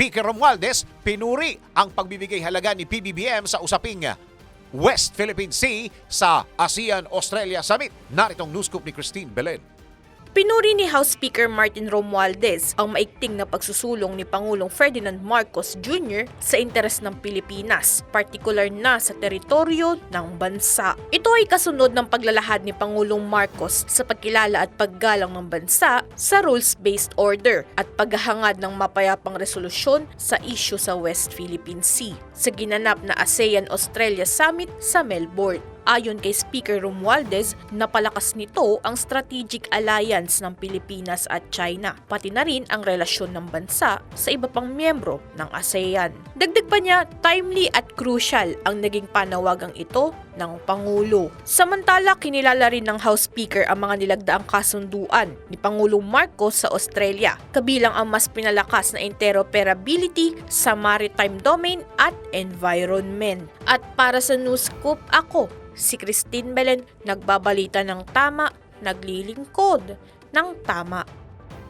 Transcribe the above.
Speaker Romualdez pinuri ang pagbibigay halaga ni PBBM sa usaping West Philippine Sea sa ASEAN-Australia Summit. Naritong news scoop ni Christine Belen. Pinuri ni House Speaker Martin Romualdez ang maigting na pagsusulong ni Pangulong Ferdinand Marcos Jr. sa interes ng Pilipinas, partikular na sa teritoryo ng bansa. Ito ay kasunod ng paglalahad ni Pangulong Marcos sa pagkilala at paggalang ng bansa sa rules-based order at paghahangad ng mapayapang resolusyon sa isyu sa West Philippine Sea sa ginanap na ASEAN-Australia Summit sa Melbourne. Ayon kay Speaker Romualdez, napalakas nito ang strategic alliance ng Pilipinas at China, pati na rin ang relasyon ng bansa sa iba pang miyembro ng ASEAN. Dagdag pa niya, timely at crucial ang naging panawagang ito ng Pangulo. Samantala, kinilala rin ng House Speaker ang mga nilagdaang kasunduan ni Pangulong Marcos sa Australia, kabilang ang mas pinalakas na interoperability sa maritime domain at environment. At para sa News Scoop, ako, si Christine Belen, nagbabalita ng tama, naglilingkod ng tama.